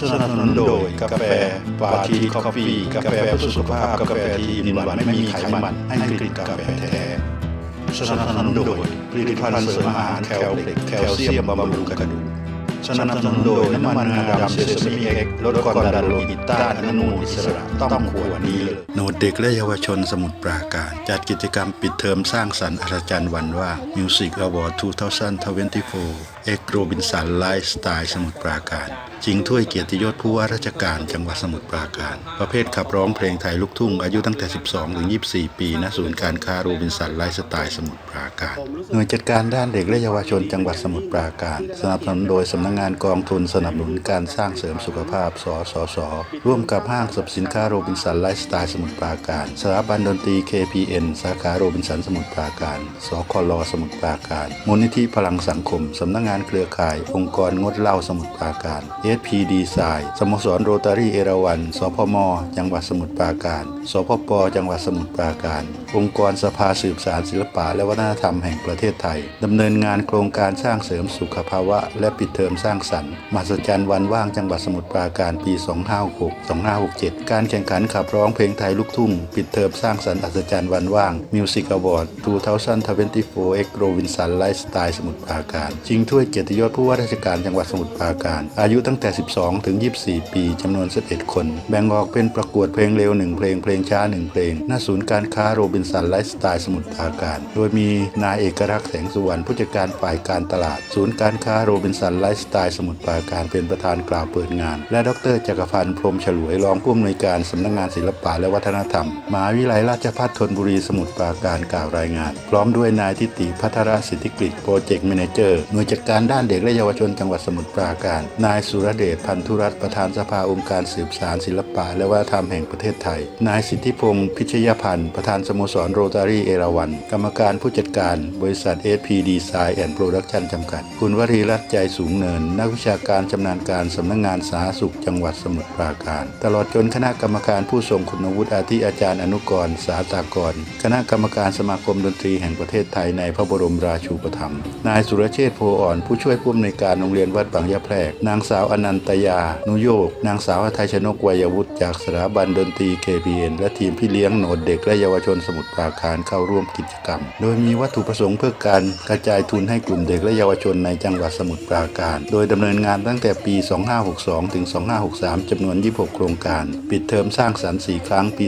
สนับสนุนโดยกาแฟปาทีคอฟฟี่กาแฟเพื่อสุขภาพกาแฟที่มีหวานไม่มีไขมันให้กลิ่นกาแฟแท้สนับสนุนโดยผลิตภัณฑ์เสริมอาหารแคลเล็กแคลเซียมบำรุงกระดูกสนับสนุนโดยน้ำมันงาดำเซซามิเอ็กลดความดันโลหิตต้านอนุมูลอิสระต้องขวดนี้เลยโนดเด็กและเยาวชนสมุทรปราการ จัดกิจกรรมปิดเทอมสร้างสรรค์อัศจรรย์วันว่า Music Award 2024 เอกโรบินสันไลฟ์สไตล์สมุทรปราการชิงถ้วยเกียรติยศผู้ว่าราชการจังหวัดสมุทรปราการ ประเภทขับร้องเพลงไทยลูกทุ่งอายุตั้งแต่ 12 ถึง 24 ปีณศูนย์การค้าโรบินสันไลฟ์สไตล์สมุทรปราการ หน่วยจัดการด้านเด็กและเยาวชนจังหวัดสมุทรปราการ สนับสนุนโดยสำนักงานกองทุนสนับสนุนการสร้างเสริมสุขภาพสสสร่วมกับห้างสรรพสินค้าโรบินสันไลฟ์สไตล์สมุทรปราการสถาบันดนตรี KPN สาขาโรบินสันสมุทรปราการ สคลสมุทรปราการมูลนิธิพลังสังคมสำนักงานเครือข่าย องค์กรงดเหล้าสมุทรปราการ SPD สายสโมสรโรตารีเอราวันสพม จังหวัดสมุทรปราการ สพป จังหวัดสมุทรปราการ องค์กรสภาสืบสารศิลปะและวัฒนธรรมแห่งประเทศไทย ดำเนินงานโครงการสร้างเสริมสุขภาวะ และปิดเทอมสร้างสรรค์มหัศจรรย์วันว่างจังหวัดสมุทรปราการปี 2566 2567 การแข่งขันขับร้องเพลงไทยลูกทุ่ง ปิดเทอมสร้างสรรค์อัศจรรย์วันว่าง Music Award 2024 X Robinson Lifestyle สมุทรปราการชิงถ้วยเกียรติยศผู้ว่าราชการจังหวัดสมุทรปราการ อายุตั้งแต่ 12 ถึง 24 ปีจำนวน 11 คน แบ่งออกเป็นประกวดเพลงเร็ว 1 เพลงเพลงช้า 1 เพลง หน้าศูนย์การค้าโรบินสันไลฟ์สไตล์สมุทรปราการ โดยมีนายเอกลักษณ์แสงสุวรรณผู้จัดการฝ่ายการตลาด ศูนย์การค้าโรบินสันไลฟ์สไตล์สมุทรปราการเป็นประธานกล่าวเปิดงาน และดรจักรพันธ์พรมฉลวยรองผู้อำนวยการสำนักงานศิลปะและวัฒนธรรมมหาวิทยาลัยราชภัฏธนบุรีสมุทรปราการกล่าวรายงาน พร้อมด้วยนายทิติพัทรสิทธิกฤษโปรเจกต์แมเนเจอร์หน่วยจัดการการด้านเด็กและเยาวชนจังหวัดสมุทรปราการ นายสุรเดชพันธุรัตน์ประธานสภาองค์การสืบสารศิลปะและวัฒนธรรมแห่งประเทศไทย นายสิทธิพงศ์พิชยพันธ์ประธานสโมสรโรตารี่เอราวันกรรมการผู้จัดการ บริษัท SP Design and Production จำกัด คุณวรีรัตน์ใจสูงเนิน นักวิชาการชำนาญการสำนักงานสาธารณสุขจังหวัดสมุทรปราการ ตลอดจนคณะกรรมการผู้ทรงคุณวุฒิอาทิอาจารย์อนุกรณ์สาตากร คณะกรรมการสมาคมดนตรีแห่งประเทศไทยในพระบรมราชูปถัมภ์นายสุรเชษฐ์โพอ่อนผู้ช่วยผู้อำนวยการโรงเรียนวัดบางยะแพรก นางสาวอนันตยา นุโยก นางสาวไทยชนกวัยวุฒิจากสถาบันดนตรี KPN และทีมพี่เลี้ยงโหนดเด็กและเยาวชนสมุทรปราการเข้าร่วมกิจกรรม โดยมีวัตถุประสงค์เพื่อการกระจายทุนให้กลุ่มเด็กและเยาวชนในจังหวัดสมุทรปราการ โดยดำเนินงานตั้งแต่ปี 2562 ถึง 2563จำนวน 26 โครงการ ปิดเทอมสร้างสรรค์4ครั้งปี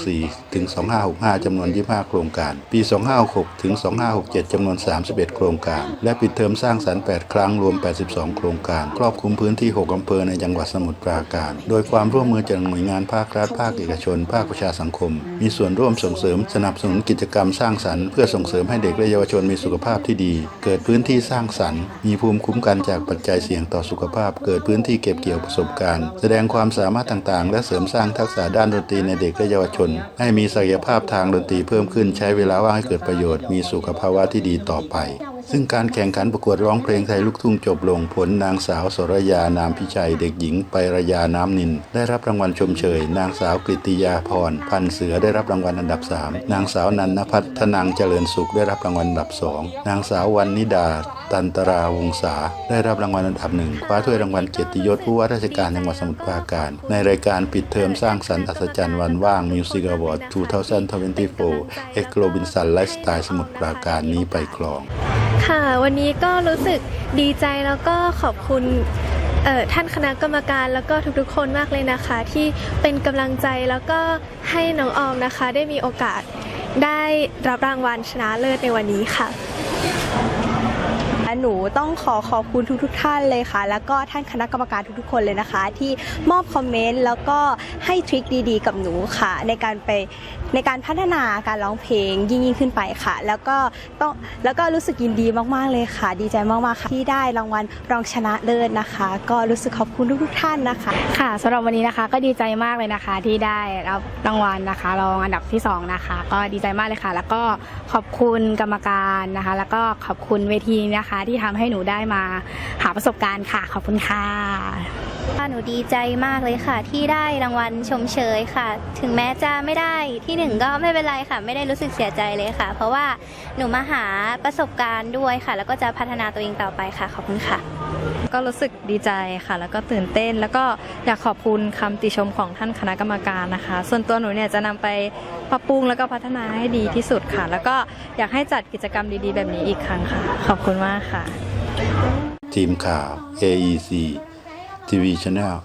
2564 ถึง 2565จำนวน 25 โครงการ ปี 2566 ถึง 2567จำนวน 31 โครงการ และปิดเทอมสร้างสรรค์8 ครั้งรวม 82 โครงการ ครอบคลุมพื้นที่ 6 อำเภอในจังหวัดสมุทรปราการ โดยความร่วมมือจากหน่วยงานภาครัฐ ภาคเอกชน ภาคประชาสังคม มีส่วนร่วมส่งเสริมสนับสนุนกิจกรรมสร้างสรรค์เพื่อส่งเสริมให้เด็กและเยาวชนมีสุขภาพที่ดี เกิดพื้นที่สร้างสรรค์ มีภูมิคุ้มกันจากปัจจัยเสี่ยงต่อสุขภาพ เกิดพื้นที่เก็บเกี่ยวประสบการณ์ แสดงความสามารถต่างๆ และเสริมสร้างทักษะด้านดนตรีในเด็กและเยาวชน ให้มีศักยภาพทางดนตรีเพิ่มขึ้นใช้เวลาว่างให้เกิดประโยชน์ มีสุขภาวะที่ดีต่อไปซึ่งการแข่งขันประกวดร้องเพลงไทยลูกทุ่งจบลงผลนางสาวสรยานามพิชัยเด็กหญิงไประยาน้ำนิน ได้รับรางวัลชมเชย นางสาวกฤติยาพรพันเสือได้รับรางวัลอันดับ 3 นางสาวนันนพัฒนางเจริญสุขได้รับรางวัลอันดับ 2 นางสาววันนิดา ตันตราวงศาได้รับรางวัลอันดับหนึ่งคว้าถ้วยรางวัลเกียรติยศผู้ว่าราชการจังหวัดสมุทรปราการ ในรายการปิดเทอมสร้างสรรค์อัศจรรย์วันว่าง Music Award 2024 X Robinson Lifestyle สมุทรปราการนี้ไปครอง ค่ะ วันนี้ก็รู้สึกดีใจแล้วก็ขอบคุณท่านคณะกรรมการแล้วก็ทุกๆ คนมากเลยนะคะ ที่เป็นกำลังใจแล้วก็ให้น้องออมนะคะ ได้มีโอกาสได้รับรางวัลชนะเลิศในวันนี้ค่ะ หนูต้องขอขอบคุณทุกๆทท่านเลยค่ะ แล้วก็ท่านคณะกรรมการทุกๆ คนเลยนะคะ ที่มอบคอมเมนต์แล้วก็ให้ทริคดีๆ กับหนูค่ะ ในการไปในการพัฒนาการร้องเพลงยิ่งยิ่งขึ้นไปค่ะ แล้วก็ต้องแล้วก็รู้สึกยินดีมากๆเลยค่ะ ดีใจมากๆค่ะที่ได้รางวัลรองชนะเลิศนะคะ ก็รู้สึกขอบคุณทุกๆ ท่านนะคะ ค่ะสำหรับวันนี้นะคะก็ดีใจมากเลยนะคะ ที่ได้รับรางวัลนะคะรองอันดับที่สองนะคะ ก็ดีใจมากเลยค่ะ แล้วก็ขอบคุณกรรมการนะคะ แล้วก็ขอบคุณเวทีนะคะที่ทำให้หนูได้มาหาประสบการณ์ค่ะ ขอบคุณค่ะค่ะหนูดีใจมากเลยค่ะ ที่ได้รางวัลชมเชยค่ะ ถึงแม้จะไม่ได้ที่หนึ่งก็ไม่เป็นไรค่ะ ไม่ได้รู้สึกเสียใจเลยค่ะ เพราะว่าหนูมาหาประสบการณ์ด้วยค่ะ แล้วก็จะพัฒนาตัวเองต่อไปค่ะขอบคุณค่ะ ก็รู้สึกดีใจค่ะ แล้วก็ตื่นเต้น แล้วก็อยากขอบคุณคำติชมของท่านคณะกรรมการนะคะ ส่วนตัวหนูเนี่ยจะนำไปปรับปรุงแล้วก็พัฒนาให้ดีที่สุดค่ะ แล้วก็อยากให้จัดกิจกรรมดีๆ แบบนี้อีกครั้งค่ะ ขอบคุณมากค่ะ ทีมข่าว AEC TV Channel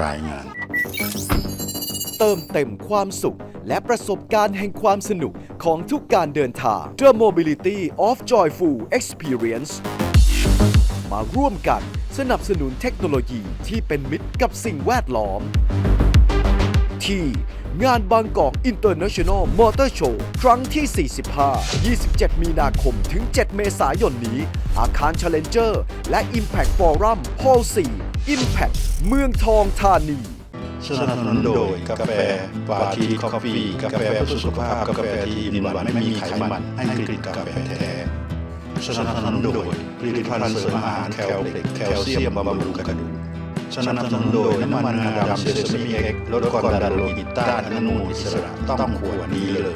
รายงาน เติมเต็มความสุข และประสบการณ์แห่งความสนุกของทุกการเดินทาง The Mobility of Joyful Experience มาร่วมกันสนับสนุนเทคโนโลยีที่เป็นมิตรกับสิ่งแวดล้อม ที่งานบางกอก International Motor Show ครั้งที่ 45 27 มีนาคมถึง 7 เมษายนนี้ อาคาร Challenger และ Impact Forum Hall 4 Impact เมืองทองธานีสนับสนุนโดยกาแฟปาทีคอฟฟี่กาแฟเพื่อสุขภาพ กาแฟที่มีหวานไม่มีไขมันให้กลิ่นกาแฟแท้ สนับสนุนโดยผลิตภัณฑ์เสริมอาหารแคลเล็กแคลเซียมบำรุงกระดูกสนับสนุนโดยน้ำมันงาดำเซซามิเอ็กลดความดันโลหิตต้านอนุมูลอิสระต้องขวดนี้เลย